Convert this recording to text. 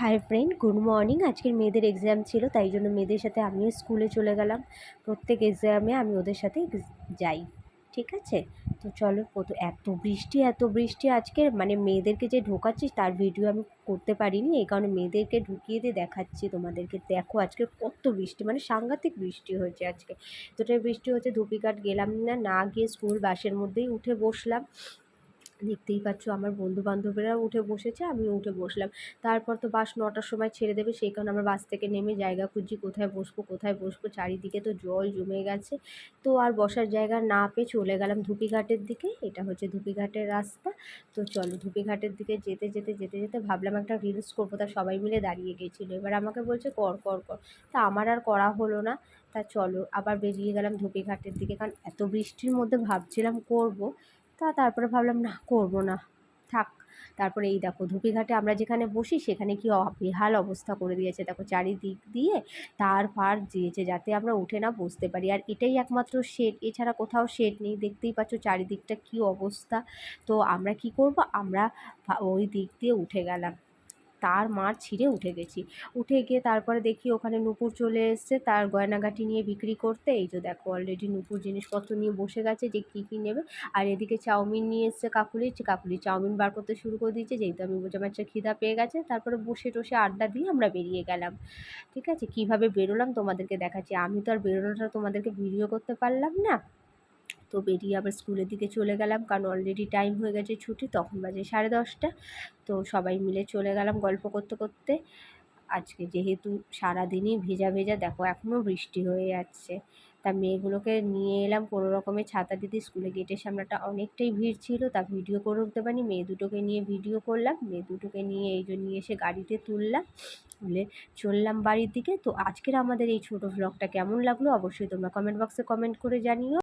Hi friend good morning আজকের মেয়েদের exam ছিল, তাই জন্য মেয়েদের সাথে আমিও স্কুলে চলে গেলাম। প্রত্যেক এক্সামে আমি ওদের সাথে যাই, ঠিক আছে? তো চলো কত এত বৃষ্টি এত বৃষ্টি আজকে মানে মেয়েদেরকে যে ঢোকাচ্ছি তার ভিডিও আমি করতে পারিনি। এই কারণে মেয়েদেরকে ঢুকিয়ে দিয়ে দেখাচ্ছি তোমাদেরকে। দেখো আজকে কত বৃষ্টি মানে সাংঘাতিক বৃষ্টি হয়েছে আজকে। তোটাই বৃষ্টি হচ্ছে ধুপিঘাট গেলাম না না গিয়ে স্কুল বাসের মধ্যেই উঠে বসলাম। দেখতেই পাচ্ছ আমার বন্ধু বান্ধবীরাও উঠে বসেছে, আমিও উঠে বসলাম। তারপর তো বাস নটার সময় ছেড়ে দেবে, সেই কারণে আমরা বাস থেকে নেমে জায়গা খুঁজছি, কোথায় বসবো কোথায় বসবো, চারিদিকে তো জল জমে গেছে। তো আর বসার জায়গা না পেয়ে চলে গেলাম ধুপিঘাটের দিকে, এটা হচ্ছে ধুপিঘাটের রাস্তা। তো চলো ধুপিঘাটের দিকে যেতে যেতে যেতে যেতে ভাবলাম একটা রিলস করব, তা সবাই মিলে দাঁড়িয়ে গেছিল। এবার আমাকে বলছে, কর কর কর। তা আমার আর করা হলো না। তা চলো আবার বেরিয়ে গেলাম ধুপিঘাটের দিকে, কারণ এত বৃষ্টির মধ্যে ভাবছিলাম করব। তা তারপরে ভাবলাম, না, করব না। থাক। তারপরে এই দেখো, ধুপিঘাটে আমরা যেখানে বসি, সেখানে কি বেহাল অবস্থা করে দিয়েছে। দেখো, চারিদিক দিয়ে তার ফার দিয়েছে যাতে আমরা উঠে না বসতে পারি। আর এটাই একমাত্র শেড। এছাড়া কোথাও শেড নেই। দেখতেই পাচ্ছ চারিদিকটা কি অবস্থা। তো আমরা কি করব? আমরা ওই দিক দিয়ে উঠে গেলাম। তার মার ছিঁড়ে উঠে গেছি। উঠে গিয়ে তারপরে দেখি ওখানে নূপুর চলে এসছে, তার গয়নাগাটি নিয়ে বিক্রি করতে। এই যে দেখো অলরেডি নূপুর জিনিসপত্র নিয়ে বসে গেছে যে কী কী নেবে। আর এদিকে চাউমিন নিয়ে এসছে কাকুলি। কাকুলি চাউমিন বার করতে শুরু করে দিয়েছে, যেহেতু আমি বোঝা মাছের খিদা পেয়ে গেছে। তারপরে বসে টসে আড্ডা দিয়ে আমরা বেরিয়ে গেলাম। ঠিক আছে? কীভাবে বেরোলাম তোমাদেরকে দেখাচ্ছি। আমি তো আর বেরোনোটা তোমাদেরকে ভিডিও করতে পারলাম না। তো বেরিয়ে আবার স্কুলের দিকে চলে গেলাম। কারণ অলরেডি টাইম হয়ে গেছে ছুটি, তখন বাজে সাড়ে দশটা। তো সবাই মিলে চলে গেলাম গল্প করতে করতে। আজকে যেহেতু সারাদিনই ভেজা ভেজা, দেখো এখনও বৃষ্টি হয়ে যাচ্ছে। তা মেয়েগুলোকে নিয়ে এলাম, কোনো রকমের ছাতা দিতে। স্কুলে গেটের সামনেটা অনেকটাই ভিড় ছিল, তা ভিডিও করে উঠতে পারি মেয়ে দুটোকে নিয়ে ভিডিও করলাম। মেয়ে দুটোকে নিয়ে এই জন্য নিয়ে এসে গাড়িতে তুললাম। তুলে চললাম বাড়ির দিকে। তো আজকের আমাদের এই ছোটো ভ্লগটা কেমন লাগল? অবশ্যই তোমরা কমেন্ট বক্সে কমেন্ট করে জানিও।